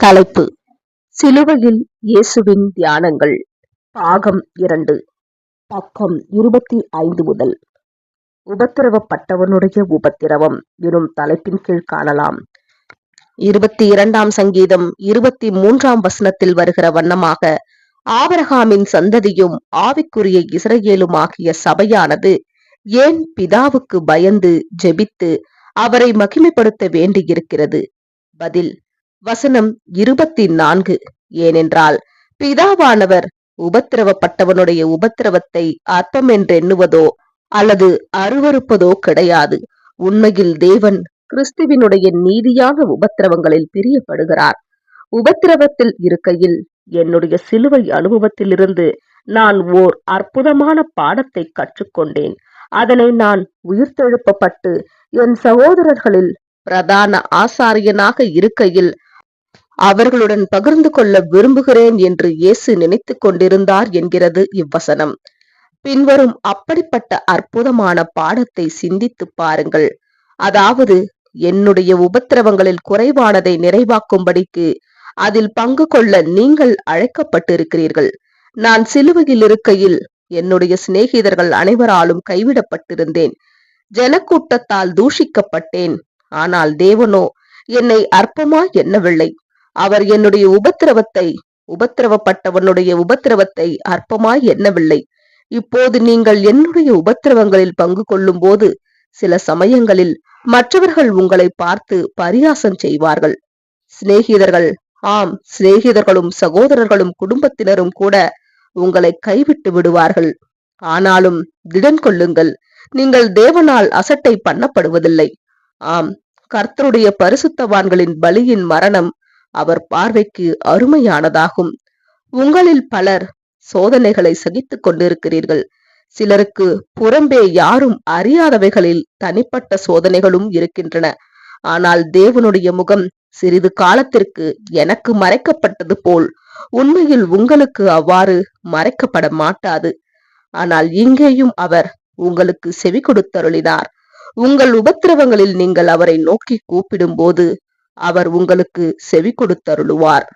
தலைப்பு சிலுவையில் இயேசுவின் தியானங்கள். பாகம் இரண்டு. பக்கம் இருபத்தி ஐந்து முதல். உபத்திரவப்பட்டவனுடைய உபத்திரவம். எனும் தலைப்பின் கீழ் காணலாம். இருபத்தி இரண்டாம் சங்கீதம் இருபத்தி மூன்றாம் வசனத்தில் வருகிற வண்ணமாக ஆபரகாமின் சந்ததியும் ஆவிக்குரிய இஸ்ரவேலுமாகிய சபையானது ஏன் பிதாவுக்கு பயந்து ஜெபித்து அவரை மகிமைப்படுத்த வேண்டியிருக்கிறது? பதில் வசனம் இருபத்தி நான்கு ஏனென்றால் பிதாவானவர் உபத்திரவப்பட்டவனுடைய உபத்திரவத்தை அற்பம் என்றெண்ணுவதோ அல்லது அருவருப்பதோ கிடையாது. உண்மையில் தேவன் கிறிஸ்துவினுடைய நீதியான உபத்திரவங்களில் பிரியப்படுகிறார். உபத்திரவத்தில் இருக்கையில் என்னுடைய சிலுவை அனுபவத்திலிருந்து நான் ஓர் அற்புதமான பாடத்தை கற்றுக்கொண்டேன். அதனை நான் உயிர்த்தெழுப்பப்பட்டு என் சகோதரர்களில் பிரதான ஆசாரியனாக இருக்கையில் அவர்களுடன் பகிர்ந்து கொள்ள விரும்புகிறேன் என்று இயேசு நினைத்துக் கொண்டிருந்தார் என்கிறது இவ்வசனம். பின்வரும் அப்படிப்பட்ட அற்புதமான பாடத்தை சிந்தித்து பாருங்கள். அதாவது என்னுடைய உபத்திரவங்களில் குறைவானதை நிறைவாக்கும்படிக்கு அதில் பங்கு கொள்ள நீங்கள் அழைக்கப்பட்டிருக்கிறீர்கள். நான் சிலுவையில் இருக்கையில் என்னுடைய சிநேகிதர்கள் அனைவராலும் கைவிடப்பட்டிருந்தேன். ஜனக்கூட்டத்தால் தூஷிக்கப்பட்டேன். ஆனால் தேவனோ என்னை அற்பமாய் எண்ணவில்லை. அவர் என்னுடைய உபத்திரவத்தை உபத்திரவப்பட்டவனுடைய உபத்திரவத்தை அற்பமாய் எண்ணவில்லை. இப்போது நீங்கள் என்னுடைய உபத்திரவங்களில் பங்கு கொள்ளும் போது சில சமயங்களில் மற்றவர்கள் உங்களை பார்த்து பரியாசம் செய்வார்கள். சிநேகிதர்கள் ஆம் சிநேகிதர்களும் சகோதரர்களும் குடும்பத்தினரும் கூட உங்களை கைவிட்டு விடுவார்கள். ஆனாலும் திடன் கொள்ளுங்கள் நீங்கள் தேவனால் அசட்டை பண்ணப்படுவதில்லை. ஆம் கர்த்தருடைய பரிசுத்தவான்களின் பலியின் மரணம் அவர் பார்வைக்கு அருமையானதாகும். உங்களில் பலர் சோதனைகளை சகித்துக் கொண்டிருக்கிறீர்கள். சிலருக்கு புறம்பே யாரும் அறியாதவைகளில் தனிப்பட்ட சோதனைகளும் இருக்கின்றன. ஆனால் தேவனுடைய முகம் சிறிது காலத்திற்கு எனக்கு மறைக்கப்பட்டது போல் உண்மையில் உங்களுக்கு அவ்வாறு மறைக்கப்பட மாட்டாது. ஆனால் இங்கேயும் அவர் உங்களுக்கு செவி கொடுத்தருளினார் உங்கள் உபத்திரவங்களில் நீங்கள் அவரை நோக்கி கூப்பிடும் போது அவர் உங்களுக்கு செவி கொடுத்தருளுவார்.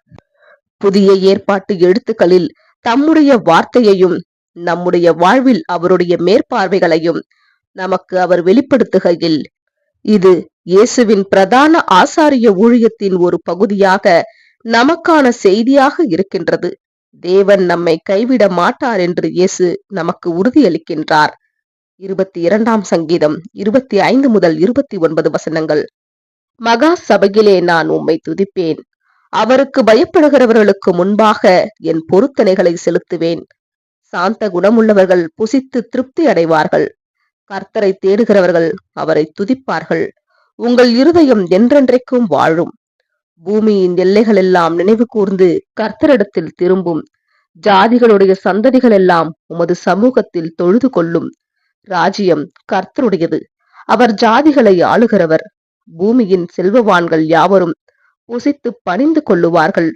புதிய ஏற்பாட்டு எழுத்துக்களில் தம்முடைய வார்த்தையையும் நம்முடைய வாழ்வில் அவருடைய மேற்பார்வைகளையும் நமக்கு அவர் வெளிப்படுத்துகையில் இது இயேசுவின் பிரதான ஆசாரிய ஊழியத்தின் ஒரு பகுதியாக நமக்கான செய்தியாக இருக்கின்றது. தேவன் நம்மை கைவிட மாட்டார் என்று இயேசு நமக்கு உறுதியளிக்கின்றார். இருபத்தி இரண்டாம் சங்கீதம் இருபத்தி ஐந்து முதல் இருபத்தி ஒன்பது வசனங்கள். மகா சபையிலே நான் உம்மை துதிப்பேன். அவருக்கு பயப்படுகிறவர்களுக்கு முன்பாக என் பொருத்தனைகளை செலுத்துவேன். சாந்த குணமுள்ளவர்கள் புசித்து திருப்தி அடைவார்கள். கர்த்தரை தேடுகிறவர்கள் அவரை துதிப்பார்கள். உங்கள் இருதயம் என்றென்றைக்கும் வாழும். பூமியின் எல்லைகள் எல்லாம் நினைவு கூர்ந்து கர்த்தரிடத்தில் திரும்பும். ஜாதிகளுடைய சந்ததிகள் எல்லாம் உமது சமூகத்தில் தொழுது கொள்ளும். ராஜ்யம் கர்த்தருடையது. அவர் ஜாதிகளை ஆளுகிறவர். பூமியின் செல்வவான்கள் யாவரும் புசித்து பணிந்து கொள்ளுவார்கள்.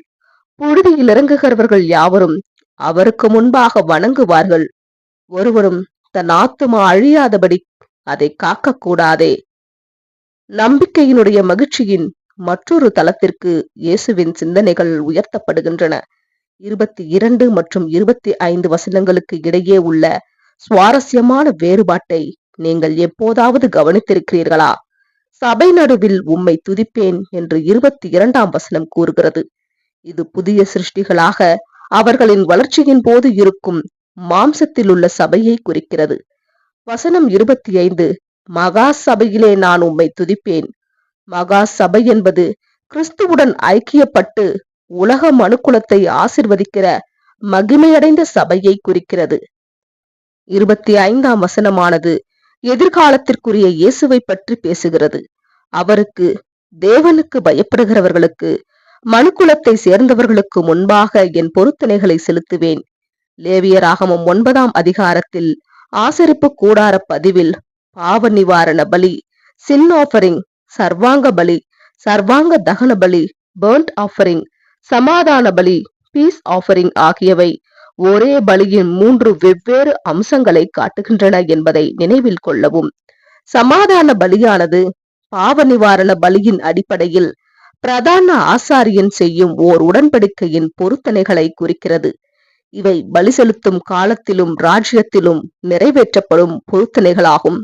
புழுதியில் இறங்குகிறவர்கள் யாவரும் அவருக்கு முன்பாக வணங்குவார்கள். ஒருவரும் தன் ஆத்துமா அழியாதபடி அதை காக்கக்கூடாதே. நம்பிக்கையினுடைய மகிழ்ச்சியின் மற்றொரு தளத்திற்கு இயேசுவின் சிந்தனைகள் உயர்த்தப்படுகின்றன. இருபத்தி இரண்டு மற்றும் இருபத்தி ஐந்து வசனங்களுக்கு இடையே உள்ள சுவாரஸ்யமான வேறுபாட்டை நீங்கள் எப்போதாவது கவனித்திருக்கிறீர்களா? சபை நடுவில் உம்மை துதிப்பேன் என்று இருபத்தி இரண்டாம் வசனம் கூறுகிறது. இது புதிய சிருஷ்டிகளாக அவர்களின் வளர்ச்சியின் போது இருக்கும் மாம்சத்தில் உள்ள சபையை குறிக்கிறது. வசனம் இருபத்தி ஐந்து மகா சபையிலே நான் உம்மை துதிப்பேன். மகா சபை என்பது கிறிஸ்துவுடன் ஐக்கியப்பட்டு உலக மனுக்குலத்தை ஆசிர்வதிக்கிற மகிமையடைந்த சபையை குறிக்கிறது. இருபத்தி ஐந்தாம் வசனமானது எதிர்காலத்திற்குரிய இயேசுவை பற்றி பேசுகிறது. அவருக்கு தேவனுக்கு பயப்படுகிறவர்களுக்கு மனுக்குலத்தை சேர்ந்தவர்களுக்கு முன்பாக என் பொருத்தனைகளை செலுத்துவேன். லேவியராகமும் ஒன்பதாம் அதிகாரத்தில் ஆசரிப்பு கூடார பதிவில் பாவ நிவாரண பலி சின் ஆஃபரிங் சர்வாங்க பலி சர்வாங்க தகன பலி பேர்ன்ட் ஆஃபரிங் சமாதான பலி பீஸ் ஆஃபரிங் ஆகியவை ஒரே பலியின் மூன்று வெவ்வேறு அம்சங்களை காட்டுகின்றன என்பதை நினைவில் கொள்ளவும். சமாதான பலியானது பாவ நிவாரண பலியின் அடிப்படையில் பிரதான ஆசாரியன் செய்யும் ஓர் உடன்படிக்கையின் பொருத்தனைகளை குறிக்கிறது. இவை பலி செலுத்தும் காலத்திலும் ராஜ்யத்திலும் நிறைவேற்றப்படும் பொருத்தனைகளாகும்.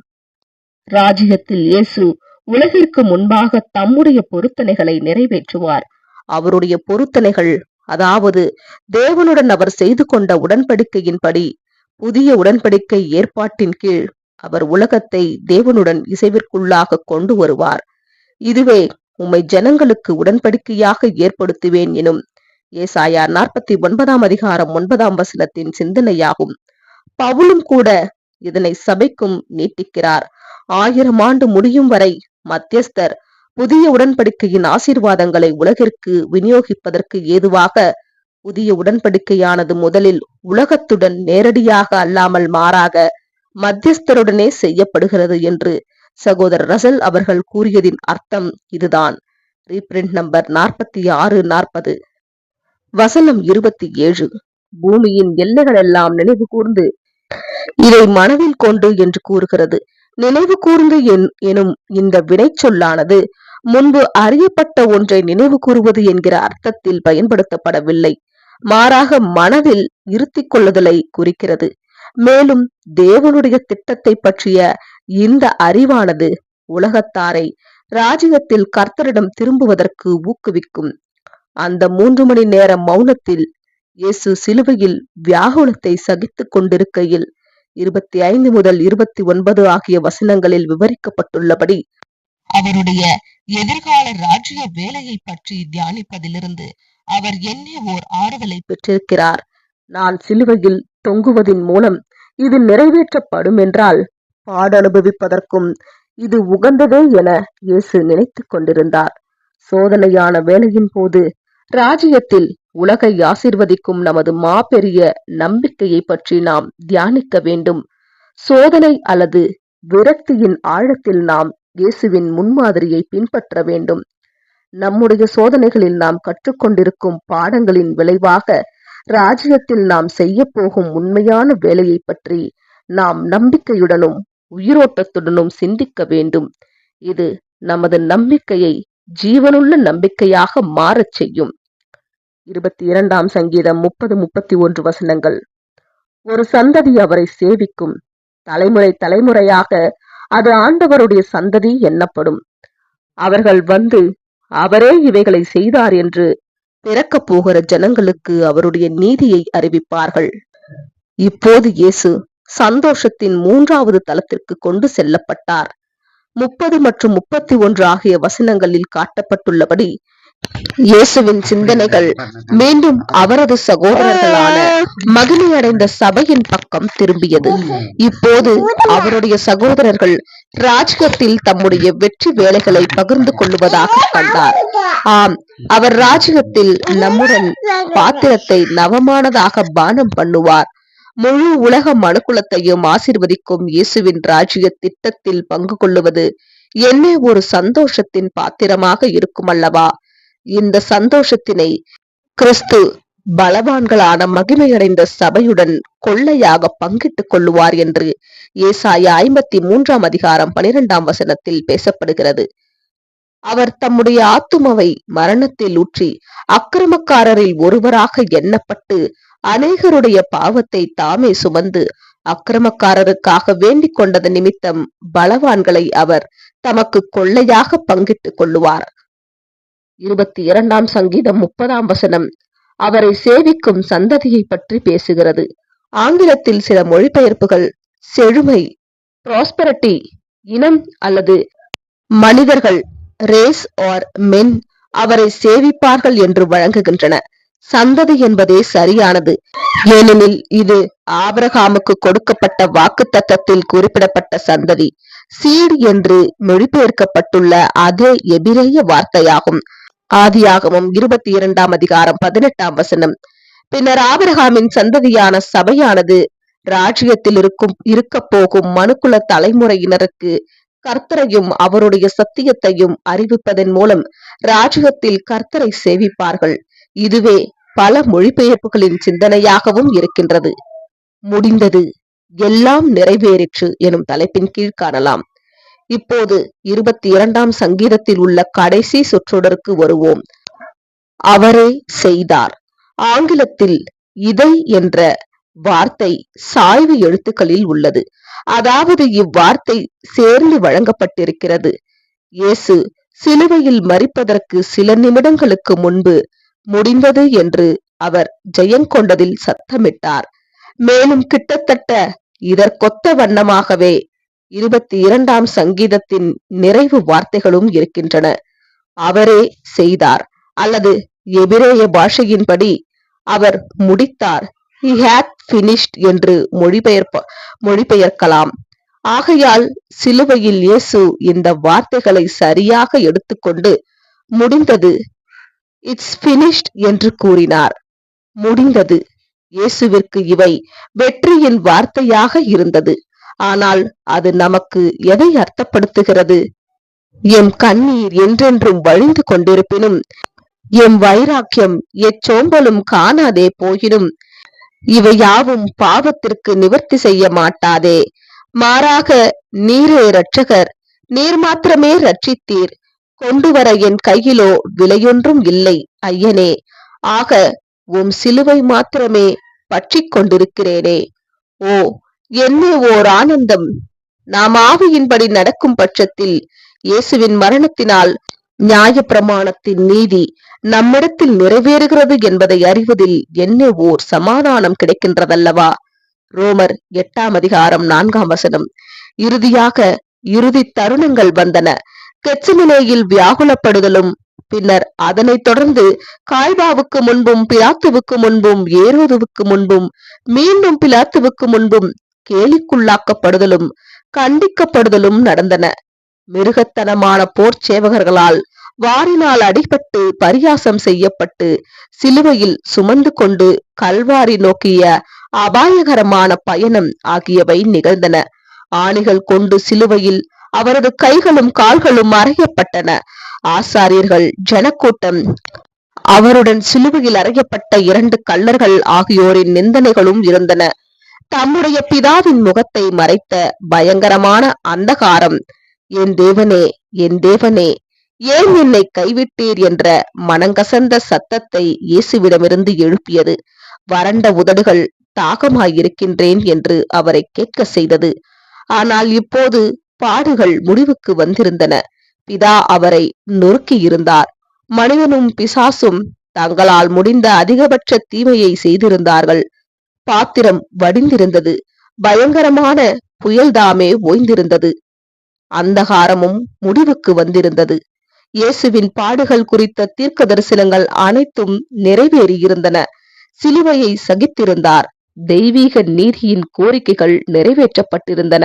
ராஜ்யத்தில் இயேசு உலகிற்கு முன்பாக தம்முடைய பொருத்தனைகளை நிறைவேற்றுவார். அவருடைய பொருத்தனைகள் அதாவது தேவனுடன் அவர் செய்து கொண்ட உடன்படிக்கையின்படி புதிய உடன்படிக்கை ஏற்பாட்டின் கீழ் அவர் உலகத்தை தேவனுடன் இசைவிற்குள்ளாக கொண்டு வருவார். இதுவே உம்மை ஜனங்களுக்கு உடன்படிக்கையாக ஏற்படுத்துவேன் எனும் ஏசாயா நாற்பத்தி ஒன்பதாம் அதிகாரம் ஒன்பதாம் வசனத்தின் சிந்தனையாகும். பவுலும் கூட இதனை சபைக்கும் நீட்டிக்கிறார். ஆயிரம் ஆண்டு முடியும் வரை மத்தியஸ்தர் புதிய உடன்படிக்கையின் ஆசீர்வாதங்களை உலகிற்கு விநியோகிப்பதற்கு ஏதுவாக புதிய உடன்படிக்கையானது முதலில் உலகத்துடன் நேரடியாக அல்லாமல் மாறாக மத்தியஸ்தருடனே செய்யப்படுகிறது என்று சகோதரர் ரசல் அவர்கள் கூறியதின் அர்த்தம் இதுதான். ரீபிரிண்ட் நம்பர் நாற்பத்தி ஆறு நாற்பது. வசனம் இருபத்தி ஏழு. பூமியின் எல்லைகளெல்லாம் நினைவு கூர்ந்து இதை மனதில் கொண்டு என்று கூறுகிறது. நினைவு கூர்ந்து எனும் இந்த வினை சொல்லானது முன்பு அறியப்பட்ட ஒன்றை நினைவு கூறுவது என்கிற அர்த்தத்தில் பயன்படுத்தப்படவில்லை. மாறாக மனதில் இருத்திக் கொள்ளுதலை குறிக்கிறது. மேலும் தேவனுடைய திட்டத்தை பற்றிய இந்த அறிவானது உலகத்தாரை ராஜ்யத்தில் கர்த்தரிடம் திரும்புவதற்கு ஊக்குவிக்கும். அந்த மூன்று மணி நேர மௌனத்தில் இயேசு சிலுவையில் வியாகுலத்தை சகித்துக் கொண்டிருக்கையில் இருபத்தி ஐந்து முதல் இருபத்தி ஒன்பது ஆகிய வசனங்களில் விவரிக்கப்பட்டுள்ளபடி அவருடைய எதிர்கால ராஜ்ய வேலையை பற்றி தியானிப்பதிலிருந்து அவர் என்ன ஓர் ஆறுதலை பெற்றிருக்கிறார். நான் சிலுவையில் தொங்குவதின் மூலம் இது நிறைவேற்றப்படும் என்றால் பாடு அனுபவிப்பதற்கும் இது உகந்ததே என இயேசு நினைத்துக் கொண்டிருந்தார். சோதனையான வேலையின் போது ராஜ்யத்தில் உலகை ஆசிர்வதிக்கும் நமது மாபெரிய நம்பிக்கையை பற்றி நாம் தியானிக்க வேண்டும். சோதனை அல்லது விரக்தியின் ஆழத்தில் நாம் இயேசுவின் முன்மாதிரியை பின்பற்ற வேண்டும். நம்முடைய சோதனைகளில் நாம் கற்றுக்கொண்டிருக்கும் பாடங்களின் விளைவாக ராஜ்யத்தில் நாம் செய்ய போகும் உண்மையான வேலையை பற்றி நாம் நம்பிக்கையுடனும் உயிரோட்டத்துடனும் சிந்திக்க வேண்டும். இது நமது நம்பிக்கையை ஜீவனுள்ள நம்பிக்கையாக மாறச் செய்யும். இருபத்தி இரண்டாம் சங்கீதம் முப்பது முப்பத்தி ஒன்று வசனங்கள். ஒரு சந்ததி அவரை சேவிக்கும். தலைமுறை தலைமுறையாக அது ஆண்டவருடைய சந்ததி எண்ணப்படும் அவர்கள் வந்து அவரே இவைகளை செய்தார் என்று பிறக்கப் போகிற ஜனங்களுக்கு அவருடைய நீதியை அறிவிப்பார்கள். இப்போது இயேசு சந்தோஷத்தின் மூன்றாவது தளத்திற்கு கொண்டு செல்லப்பட்டார். முப்பது மற்றும் முப்பத்தி ஒன்று ஆகிய வசனங்களில் காட்டப்பட்டுள்ளபடி இயேசுவின் சிந்தனைகள் மீண்டும் அவரது சகோதரர்களான மகிமையடைந்த சபையின் பக்கம் திரும்பியது. இப்போது அவருடைய சகோதரர்கள் ராஜ்கத்தில் தம்முடைய வெற்றி வேலைகளை பகிர்ந்து கொள்வதாக கண்டார். ஆம் அவர் ராஜ்கத்தில் நம்முடன் பாத்திரத்தை நவமானதாக பானம் பண்ணுவார். முழு உலக மனுக்குலத்தையும் ஆசிர்வதிக்கும் இயேசுவின் ராஜ்ய திட்டத்தில் பங்கு கொள்ளுவது என்ன ஒரு சந்தோஷத்தின் பாத்திரமாக இருக்கும் அல்லவா? இந்த சந்தோஷத்தினை கிறிஸ்து பலவான்களான மகிமையடைந்த சபையுடன் கொள்ளையாக பங்கிட்டுக் கொள்ளுவார் என்று ஏசாய ஐம்பத்தி மூன்றாம் அதிகாரம் பனிரெண்டாம் வசனத்தில் பேசப்படுகிறது. அவர் தம்முடைய ஆத்துமாவை மரணத்தில் ஊற்றி அக்கிரமக்காரரில் ஒருவராக எண்ணப்பட்டு அநேகருடைய பாவத்தை தாமே சுமந்து அக்கிரமக்காரருக்காக வேண்டிக் கொண்டது நிமித்தம் பலவான்களை அவர் தமக்கு கொள்ளையாக பங்கிட்டுக் கொள்ளுவார். இருபத்தி இரண்டாம் சங்கீதம் முப்பதாம் வசனம். அவரை சேவிக்கும் சந்ததியை பற்றி பேசுகிறது. ஆங்கிலத்தில் சில மொழிபெயர்ப்புகள் செழுமை ப்ராஸ்பரட்டி இனம் அல்லது மனிதர்கள் ரேஸ் ஆர் மென் அவரை சேவிப்பார்கள் என்று வழங்குகின்றன. சந்ததி என்பதே சரியானது. ஏனெனில் இது ஆபரகாமுக்கு கொடுக்கப்பட்ட வாக்கு தத்தத்தில் குறிப்பிடப்பட்ட சந்ததி. சீடு என்று மொழிபெயர்க்கப்பட்டுள்ள அதே எபிரேய வார்த்தையாகும். ஆதியாகமும் இருபத்தி இரண்டாம் அதிகாரம் பதினெட்டாம் வசனம். பின்னர் ஆபிரகாமின் சந்ததியான சபையானது ராஜ்யத்தில் இருக்கும் இருக்க போகும் மனுக்குல தலைமுறையினருக்கு கர்த்தரையும் அவருடைய சத்தியத்தையும் அறிவிப்பதன் மூலம் ராஜ்யத்தில் கர்த்தரை சேவிப்பார்கள். இதுவே பல மொழிபெயர்ப்புகளின் சிந்தனையாகவும் இருக்கின்றது. முடிந்தது. எல்லாம் நிறைவேறிற்று எனும் தலைப்பின் கீழ் காணலாம். இப்போது இருபத்தி இரண்டாம் சங்கீதத்தில் உள்ள கடைசி சொற்றொடருக்கு வருவோம். அவரே செய்தார். ஆங்கிலத்தில் இதை என்ற வார்த்தை சாய்வு எழுத்துக்களில் உள்ளது. அதாவது இவ்வார்த்தை சேர்ந்து வழங்கப்பட்டிருக்கிறது. இயேசு சிலுவையில் மறிப்பதற்கு சில நிமிடங்களுக்கு முன்பு முடிந்தது என்று அவர் ஜெயங்கொண்டதில் சத்தமிட்டார். மேலும் கிட்டத்தட்ட இதற்கொத்த வண்ணமாகவே இருபத்தி இரண்டாம் சங்கீதத்தின் நிறைவு வார்த்தைகளும் இருக்கின்றன. அவரே செய்தார். அல்லது எபிரேய பாஷையின்படி அவர் முடித்தார். ஹி ஹேட் பினிஷ்ட் என்று மொழிபெயர்ப்ப மொழிபெயர்க்கலாம். ஆகையால் சிலுவையில் இயேசு இந்த வார்த்தைகளை சரியாக எடுத்துக்கொண்டு முடிந்தது இட்ஸ் பினிஷ்ட் என்று கூறினார். முடிந்தது. இயேசுவிற்கு இவை வெற்றியின் வார்த்தையாக இருந்தது. ஆனால் அது நமக்கு எதை அர்த்தப்படுத்துகிறது? எம் கண்ணீர் என்றென்றும் வழிந்து கொண்டிருப்பினும் எம் வைராக்கியம் எச்சோம்பலும் காணாதே போயினும் இவை யாவும் பாவத்திற்கு நிவர்த்தி செய்ய மாட்டாதே. மாறாக நீரே இரட்சகர் நீர் மாத்திரமே ரட்சித்தீர் கொண்டு வர என் கையிலோ விலையொன்றும் இல்லை ஐயனே. ஆக உம் சிலுவை மாத்திரமே பற்றி கொண்டிருக்கிறேனே. ஓ என்னே ஓர் ஆனந்தம். நாம் ஆவியின்படி நடக்கும் பட்சத்தில் இயேசுவின் மரணத்தினால் நியாய பிரமாணத்தின் நீதி நம்மிடத்தில் நிறைவேறுகிறது என்பதை அறிவதில் என்ன ஓர் சமாதானம் கிடைக்கின்றதல்லவா? ரோமர் எட்டாம் அதிகாரம் நான்காம் வசனம். இறுதியாக இறுதி தருணங்கள் வந்தன. கெச்சமினேயில் வியாகுலப்படுதலும் பின்னர் அதனைத் தொடர்ந்து காய்பாவுக்கு முன்பும் பிலாத்துவுக்கு முன்பும் ஏரோதுவுக்கு முன்பும் மீண்டும் பிலாத்துவுக்கு முன்பும் கேலிக்குள்ளாக்கப்படுதலும் கண்டிக்கப்படுதலும் நடந்தன. மிருகத்தனமான போர் சேவகர்களால் வாரினால் அடிபட்டு பரியாசம் செய்யப்பட்டு சிலுவையில் சுமந்து கொண்டு கல்வாரி நோக்கிய அபாயகரமான பயணம் ஆகியவை நிகழ்ந்தன. ஆணிகள் கொண்டு சிலுவையில் அவரது கைகளும் கால்களும் அறையப்பட்டன. ஆசாரியர்கள் ஜனக்கூட்டம் அவருடன் சிலுவையில் அறையப்பட்ட இரண்டு கல்லர்கள் ஆகியோரின் நிந்தனைகளும் இருந்தன. தம்முடைய பிதாவின் முகத்தை மறைத்த பயங்கரமான அந்தகாரம் என் தேவனே என் தேவனே ஏன் என்னை கைவிட்டீர்? என்ற மனங்கசந்த சத்தத்தை இயேசுவிடமிருந்து எழுப்பியது. வறண்ட உதடுகள் தாகமாயிருக்கின்றேன் என்று அவரை கேட்க செய்தது. ஆனால் இப்போது பாடுகள் முடிவுக்கு வந்திருந்தன. பிதா அவரை நொறுக்கியிருந்தார் மனிதனும் பிசாசும் தங்களால் முடிந்த அதிகபட்ச தீமையை செய்திருந்தார்கள். பாத்திரம் வடிந்திருந்தது. பயங்கரமான புயல்தாமே ஓய்ந்திருந்தது. அந்தகாரமும் முடிவுக்கு வந்திருந்தது. இயேசுவின் பாடுகள் குறித்த தீர்க்க தரிசனங்கள் அனைத்தும் நிறைவேறியிருந்தன. சிலுவையை சகித்திருந்தார். தெய்வீக நீதியின் கோரிக்கைகள் நிறைவேற்றப்பட்டிருந்தன.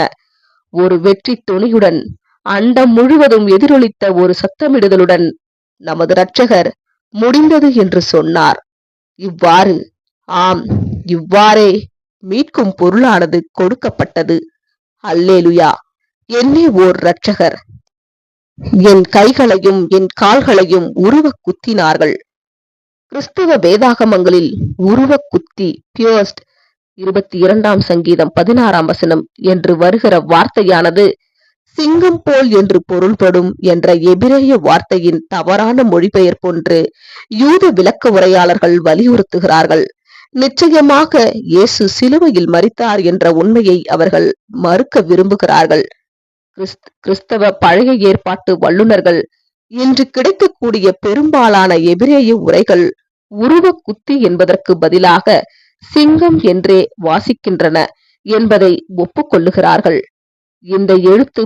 ஒரு வெற்றி துணியுடன் அண்டம் முழுவதும் எதிரொலித்த ஒரு சத்தமிடுதலுடன் நமது இரட்சகர் முடிந்தது என்று சொன்னார். இவ்வாறு ஆம் இவ்வாறே மீட்கும் பொருளானது கொடுக்கப்பட்டது. அல்லேலுயா! என்னே ஓர் இரட்சகர்! என் கைகளையும் என் கால்களையும் உருவ குத்தினார்கள். கிறிஸ்தவ வேதாகமங்களில் உருவ குத்தி பியோஸ்ட் இருபத்தி இரண்டாம் சங்கீதம் பதினாறாம் வசனம் என்று வருகிற வார்த்தையானது சிங்கம் போல் என்று பொருள்படும் என்ற எபிரேய வார்த்தையின் தவறான மொழிபெயர்ப்பொன்று யூத விளக்க உரையாளர்கள் வலியுறுத்துகிறார்கள். நிச்சயமாக இயேசு சிலுவையில் மறித்தார் என்ற உண்மையை அவர்கள் மறுக்க விரும்புகிறார்கள். கிறிஸ்தவ பழைய ஏற்பாட்டு வல்லுநர்கள் இன்று கிடைக்கக்கூடிய பெரும்பாலான எபிரேய உரைகள் உருவ குத்தி என்பதற்கு பதிலாக சிங்கம் என்றே வாசிக்கின்றன என்பதை ஒப்புக்கொள்ளுகிறார்கள். இந்த எழுத்து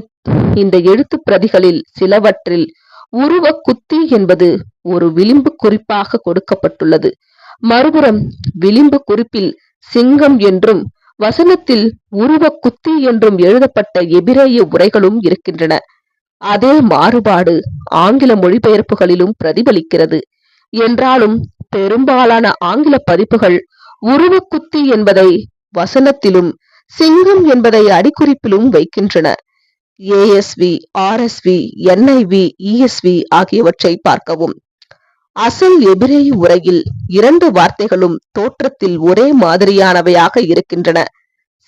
இந்த எழுத்து பிரதிகளில் சிலவற்றில் உருவ குத்தி என்பது ஒரு விளிம்பு குறிப்பாக கொடுக்கப்பட்டுள்ளது. மறுபுறம் விளிம்பு குறிப்பில் சிங்கம் என்றும் வசனத்தில் உருவ குத்தி என்றும் எழுதப்பட்ட எபிரேய உரைகளும் இருக்கின்றன. அதே மாறுபாடு ஆங்கில மொழிபெயர்ப்புகளிலும் பிரதிபலிக்கிறது. என்றாலும் பெரும்பாலான ஆங்கில பதிப்புகள் உருவக்குத்தி என்பதை வசனத்திலும் சிங்கம் என்பதை அடிக்குறிப்பிலும் வைக்கின்றன. ஏஎஸ்வி ஆர்எஸ்வி என்ஐவி இஎஸ்வி ஆகியவற்றை பார்க்கவும். அசல் எபிரேய உரையில் இரண்டு வார்த்தைகளும் தோற்றத்தில் ஒரே மாதிரியானவையாக இருக்கின்றன.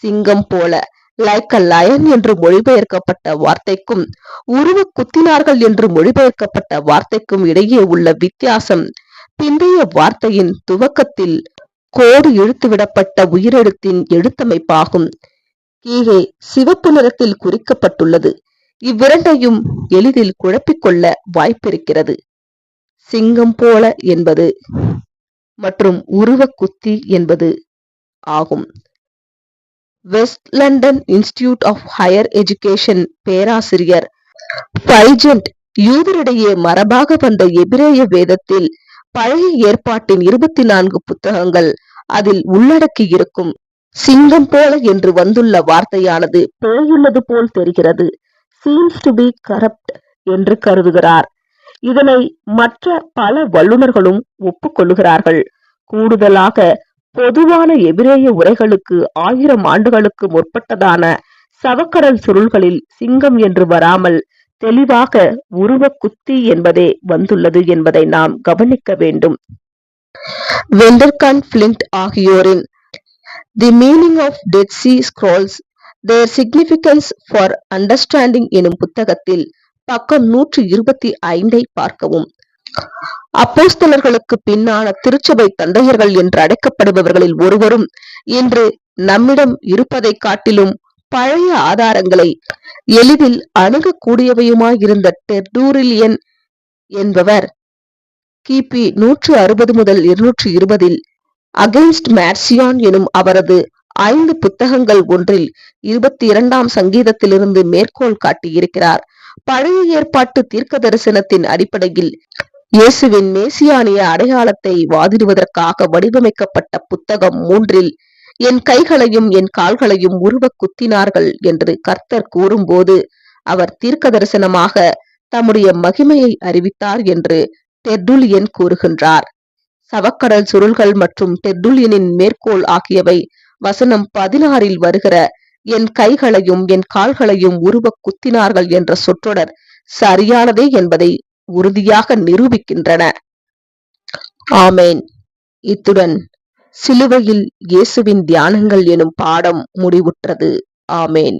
சிங்கம் போல லைக் அ லயன் என்று மொழிபெயர்க்கப்பட்ட வார்த்தைக்கும் உருவ குத்தினார்கள் என்று மொழிபெயர்க்கப்பட்ட வார்த்தைக்கும் இடையே உள்ள வித்தியாசம் பிந்தைய வார்த்தையின் துவக்கத்தில் கோடு இழுத்துவிடப்பட்ட உயிரெழுத்தின் எழுத்தமைப்பாகும். கீழே சிவப்பு நிறத்தில் குறிக்கப்பட்டுள்ளது. இவ்விரண்டையும் எளிதில் குழப்பிக்கொள்ள வாய்ப்பிருக்கிறது. சிங்கம் போல என்பது மற்றும் உருவ குத்தி என்பது ஆகும். West London Institute of Higher Education பேராசிரியர் பைஜென்ட் யூதரிடையே மரபாக வந்த எபிரேய வேதத்தில் பழைய ஏற்பாட்டின் இருபத்தி நான்கு புத்தகங்கள் அதில் உள்ளடக்கி இருக்கும் சிங்கம் போல என்று வந்துள்ள வார்த்தையானது பிழையுள்ளது போல் தெரிகிறது. சீம்ஸ் டு பி கரப்ட் என்று கருதுகிறார். இதனை மற்ற பல வல்லுநர்களும் ஒப்புக்கொள்கிறார்கள் கூடுதலாக பொதுவான எபிரேய உரைகளுக்கு ஆயிரம் ஆண்டுகளுக்கு முற்பட்டதான சவக்கடல் சுருள்களில் சிங்கம் என்று வராமல் தெளிவாக உருவ குத்தி என்பதே வந்துள்ளது என்பதை நாம் கவனிக்க வேண்டும். வெண்டர்கான் பிளிண்ட் ஆகியோரின் the meaning of Dead Sea Scrolls their significance for understanding எனும் புத்தகத்தில் பக்கம் நூற்றி இருபத்தி ஐந்தை பார்க்கவும். அப்போஸ்தலர்களுக்கு பின்னான திருச்சபை தந்தையர்கள் என்று அழைக்கப்படுபவர்களில் ஒருவரும் இன்று நம்மிடம் இருப்பதை காட்டிலும் பழைய ஆதாரங்களை எளிதில் அணுகக்கூடியவையுமாயிருந்த டெர்டூரிலியன் என்பவர் கிபி நூற்று அறுபது முதல் இருநூற்று இருபதில் அகெயின்ஸ்ட் மேர்சியான் எனும் அவரது ஐந்து புத்தகங்கள் ஒன்றில் இருபத்தி இரண்டாம் சங்கீதத்திலிருந்து மேற்கோள் காட்டியிருக்கிறார். பழைய ஏற்பாட்டு தீர்க்க தரிசனத்தின் அடிப்படையில் இயேசுவின் மேசியானிய அடையாளத்தை வாதிடுவதற்காக வடிவமைக்கப்பட்ட புத்தகம் மூன்றில் என் கைகளையும் என் கால்களையும் உருவ குத்தினார்கள் என்று கர்த்தர் கூறும்போது அவர் தீர்க்க தரிசனமாக தம்முடைய மகிமையை அறிவித்தார் என்று டெர்டுலியன் கூறுகின்றார். சவக்கடல் சுருள்கள் மற்றும் டெர்டுலியனின் மேற்கோள் ஆகியவை வசனம் பதினாறில் வருகிற என் கைகளையும் என் கால்களையும் உருவ குத்தினார்கள் என்ற சொற்றொடர் சரியானதே என்பதை உறுதியாக நிரூபிக்கின்றன. ஆமேன். இத்துடன் சிலுவையில் இயேசுவின் தியானங்கள் எனும் பாடம் முடிவுற்றது. ஆமேன்.